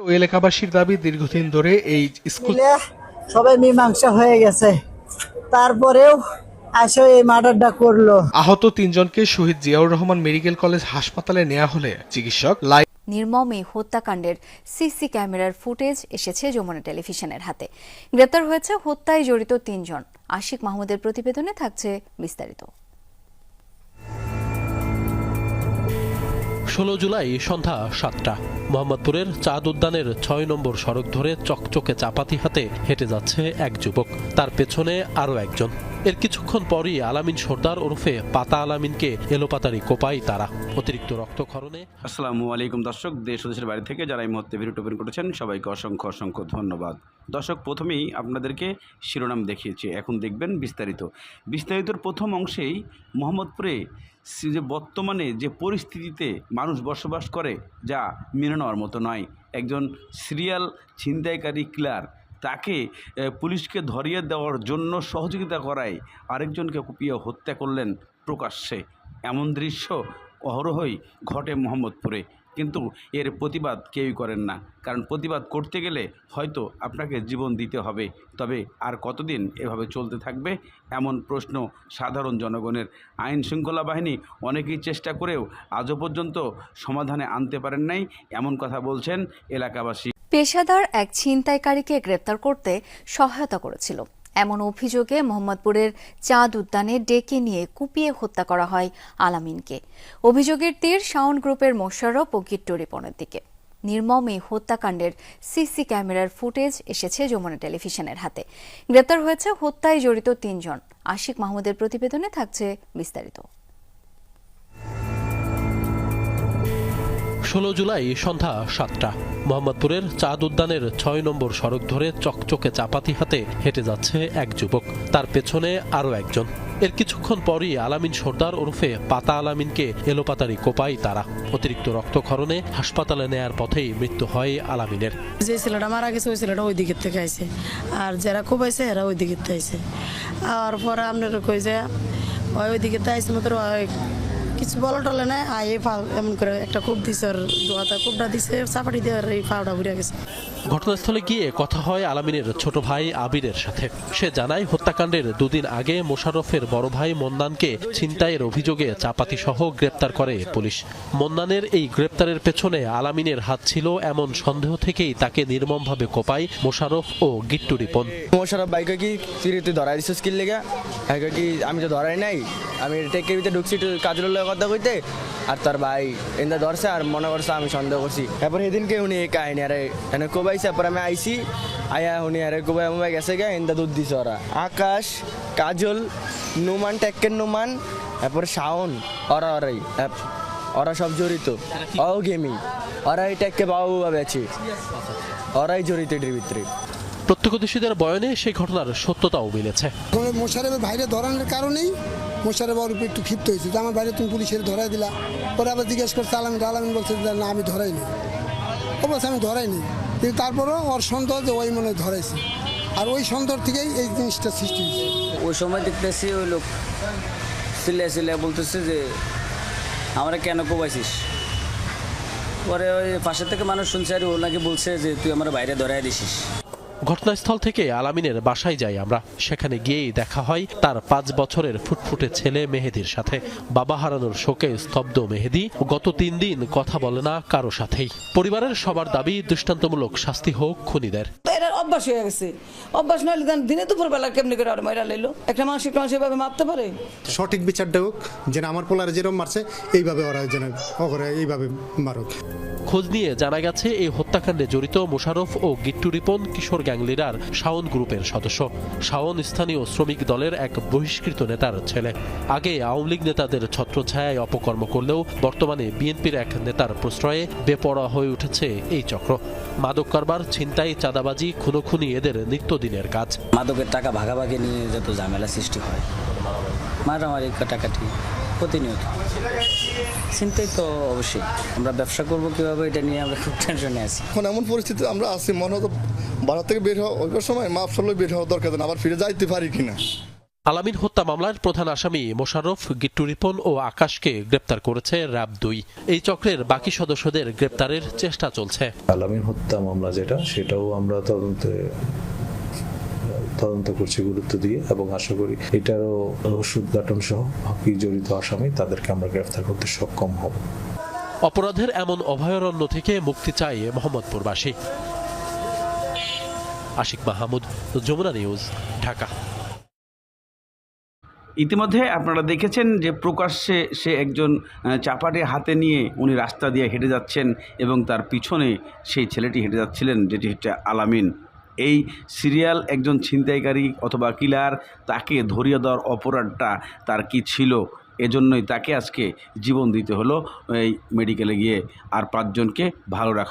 ওই এলাকাবাসীর দাবি দীর্ঘদিন ধরে এই স্কুল সবাই মীমাংসা হয়ে গেছে। তারপরেও আসো এই মার্ডারটা করল। আহত তিনজনকে শহীদ জিয়াউর রহমান মেডিকেল কলেজ হাসপাতালে নেওয়া হলে চিকিৎসক লাই নির্মম এই হত্যাকাণ্ডের সিসি ক্যামেরার ফুটেজ এসেছে যমুনা টেলিভিশনের হাতে। গ্রেপ্তার হয়েছে হত্যায় জড়িত তিনজন। আশিক মাহমুদের প্রতিবেদনে থাকছে বিস্তারিত। ষোলো জুলাই সন্ধ্যা সাতটা। মোহাম্মদপুরের চাঁদ উদ্যানের ছয় নম্বর সড়ক ধরে চকচকে চাপাতি হাতে হেঁটে যাচ্ছে এক যুবক। তার পেছনে আরও একজন। এর কিছুক্ষণ পরই আলামিন সর্দার ওরফে পাতা আলামিনকে এলোপাতারি কোপাই তারা। অতিরিক্ত রক্তক্ষরণে আসসালামু আলাইকুম দর্শক, দেশ দেশের বাইরে থেকে যারা এই মুহূর্তে ভিডিও টোপেন করেছেন, সবাইকে অসংখ্য অসংখ্য ধন্যবাদ। দর্শক, প্রথমেই আপনাদেরকে শিরোনাম দেখিয়েছি। এখন দেখবেন বিস্তারিত। বিস্তারিতর প্রথম অংশেই মোহাম্মদপুরে যে বর্তমানে যে পরিস্থিতিতে মানুষ বসবাস করে, যা মেনে নেওয়ার মতো নয়। একজন সিরিয়াল ছিনতাইকারী কিলার তাকে পুলিশকে ধরিয়ে দেওয়ার জন্য সহযোগিতা করায় আরেকজনকে কুপিয়ে হত্যা করলেন প্রকাশ্যে। এমন দৃশ্য অহরহই ঘটে মোহাম্মদপুরে। কিন্তু এর প্রতিবাদ কেউই করেন না। কারণ প্রতিবাদ করতে গেলে হয়তো আপনাকে জীবন দিতে হবে। তবে আর কতদিন এভাবে চলতে থাকবে? এমন প্রশ্ন সাধারণ জনগণের। আইন শৃঙ্খলা বাহিনী অনেকেই চেষ্টা করেও আজও পর্যন্ত সমাধানে আনতে পারেন নাই। এমন কথা বলছেন এলাকাবাসী। পেশাদার এক ছিনতাইকারীকে গ্রেপ্তার করতে সহায়তা করেছিল। এমন অভিযোগে মোহাম্মদপুরের চাঁদ উদ্যানে ডেকে নিয়ে কুপিয়ে হত্যা করা হয় আলামিনকে। অভিযোগের তীর শাওন গ্রুপের মোশাররফ ও গিট্টু রিপনের দিকে। নির্মম এই হত্যাকাণ্ডের সিসি ক্যামেরার ফুটেজ এসেছে যমুনা টেলিভিশনের হাতে। গ্রেপ্তার হয়েছে হত্যায় জড়িত তিনজন। আশিক মাহমুদের প্রতিবেদনে থাকছে বিস্তারিত। ষোলো জুলাই সন্ধ্যা সাতটা। মোহাম্মদপুরের চাঁদ উদ্যানের ছয় নম্বর সড়ক ধরে চকচকে চাপাতি হাতে হেঁটে যাচ্ছে এক যুবক। তার পেছনে আরও একজন। এর কিছুক্ষণ পরই আলামিন সর্দার ওরফে পাতা আলামিনকে এলোপাতারি কোপাই তারা। অতিরিক্ত রক্তক্ষরণে হাসপাতালে নেয়ার পথেই মৃত্যু হয় আলামিনের। যে ছেলেটা মারা গেছে, ওই ছেলেটা ওই দিকের থেকে আইছে। আর যারা কোবাইছে এরা ওই দিকের থেকে আইছে। আর পরে আপনার কই যে ওই থেকে আইছে মাত্র কিছু বলা টলে না আই এই ফা এমন করে একটা খুব দিছে আর দোয়াটা খুবটা দিছে চাপাটি দিয়ে আর এই ফাওটা ঘুরে গেছে। ঘটনাস্থলে গিয়ে কথা হয় আলামিনের ছোট ভাই আবিরের সাথে। সে জানায় হত্যাকাণ্ডের দুদিন আগে মোশাররফের বড় ভাই মন্নানকে ছিনতাইয়ের অভিযোগে চাপাতি সহ গ্রেপ্তার করে পুলিশ। মন্নানের এই গ্রেপ্তারের পেছনে আলামিনের হাত ছিল এমন সন্দেহ থেকেই তাকে নির্মমভাবে কোপায় মোশাররফ ও গিট্টু রিপন। মোশারফ বাইক কি তুই ধরাই দিছিস কি লেগে? কি আমি তো ধরাই নাই? আমি টেকের ভিতরে ঢুকছি লোক কথা কইতে আর তার ভাই এন্দা ধরছে আর মনে করছে আমি সন্দেহ করছি। তারপর সেদিনকে উনি এই কাহিনী আরে এনে কোবাইছে তারপর আমি আইছি আয়া উনি আরে কোবাই মোবাই গেছে গে এন্দা দুধ দিছে ওরা। আকাশ কাজল নুমান টেক্কের নুমান তারপর শাওন ওরা ওরাই ওরা সব জড়িত। ও গেমি ওরা এই টেককে বাবু ভাবে আছে। ওরাই জড়িত এটির ভিতরে। প্রত্যক্ষদর্শীদের বয়নে সেই ঘটনার সত্যতাও মিলেছে। কোনো মোশারেফের বাইরে ধরানোর কারণেই মোশারেফ ওর উপর একটু ক্ষিপ্ত হয়েছে। যে আমার বাইরে তুমি পুলিশের ধরাই দিলা। পরে আবার জিজ্ঞেস করছে, আলামিন আলামিন বলছে যে, না, আমি ধরাইনি। ও বলছে আমি ধরাইনি। কিন্তু তারপরেও ওর সন্দেহ যে ওই মনে ধরাইছে। আর ওই সন্দেহ থেকেই এই জিনিসটা সৃষ্টি হয়েছে। ওই সময় দেখতেছি ওই লোক সিলে সিলে বলতেছে যে, আমরা কেন কোবাইছিস? পরে ওই পাশে থেকে মানুষ শুনছে আর ও নাকি বলছে যে, তুই আমার বাইরে ধরাই দিছিস। ঘটনাস্থল থেকে আলামিনের বাসায় যাই আমরা। সেখানে গিয়েই দেখা হয় তার পাঁচ বছরের ফুটফুটে ছেলে মেহেদির সাথে। বাবা হারানোর শোকে স্তব্ধ মেহেদি। গত তিন দিন কথা বলে না কারও সাথেই। পরিবারের সবার দাবি দৃষ্টান্তমূলক শাস্তি হোক খুনিদের। অভ্যাস হয়ে গেছে। অভ্যাস নইলে দেন দিনে দুপুর বেলা কেমনি করে আর মাইরা লাইলো? একটা মানুষ একটা মানুষ এভাবে মারতে পারে? সঠিক বিচারটা হোক যেন আমার পোলারে যেরকম মারছে এইভাবে ওরা যেন অগরে এইভাবে মারুক। খোঁজ নিয়ে জানা গেছে এই হত্যাকাণ্ডে জড়িত মোশারফ ও গিট্টু রিপন কিশোর গ্যাং লিডার শাওন গ্রুপের সদস্য। শাওন স্থানীয় শ্রমিক দলের এক বহিষ্কৃত নেতার ছেলে। আগে আওয়ামী লীগ নেতাদের ছত্রছায়ায় অপকর্ম করলেও বর্তমানে বিএনপির এক নেতার প্রশ্রয়ে বেপরোয়া হয়ে উঠেছে এই চক্র। মাদক কারবার, ছিনতাই, চাঁদাবাজি, খুনোখুনি এদের নিত্যদিনের কাজ। মাদকের টাকা ভাগাভাগি নিয়ে যত ঝামেলা সৃষ্টি হয়, মারামারি, কাটাকাটি প্রতিনিয়ত। চিন্তাই তো অবশ্যই। আমরা ব্যবসা করব কীভাবে এটা নিয়ে আমরা খুব টেনশনে আছি। এখন এমন পরিস্থিতি আমরা আছি মনে হতো বাড়া থেকে বের হওয়া ওইবার সময় মাপ সরলে বের হওয়া দরকার আবার ফিরে যাইতে পারি কিনা। আলামিন হত্যা মামলার প্রধান আসামি মোশাররফ গিট্টু রিপন ও আকাশকে গ্রেপ্তার করেছে র্যাব দুই। এই চক্রের বাকি সদস্যদের গ্রেপ্তারের চেষ্টা চলছে। আলামিন হত্যা মামলা যেটা সেটাও আমরা তদন্তে তদন্ত করছি গুরুত্ব দিয়ে এবং আশা করি এটারও উদ্ঘাটন সহ বাকি জড়িত আসামি তাদেরকে আমরা গ্রেফতার করতে সক্ষম হব। অপরাধের এমন অভয়ারণ্য থেকে মুক্তি চায় মোহাম্মদপুরবাসী। আশিক মাহমুদ যমুনা নিউজ ঢাকা। ইতিমধ্যে আপনারা দেখেছেন যে প্রকাশ্যে সে একজন চাপাটি হাতে নিয়ে উনি রাস্তা দিয়ে হেঁটে যাচ্ছেন এবং তার পিছনে সেই ছেলেটি হেঁটে যাচ্ছিলেন যেটি হচ্ছে আলামিন। এই সিরিয়াল একজন ছিনতাইকারী অথবা কিলার তাকে ধরিয়ে দেওয়ার অপরাধটা তার কি ছিল? এজন্যই তাকে আজকে জীবন দিতে হলো এই মেডিকেলে গিয়ে। আর পাঁচজনকে ভালো রাখা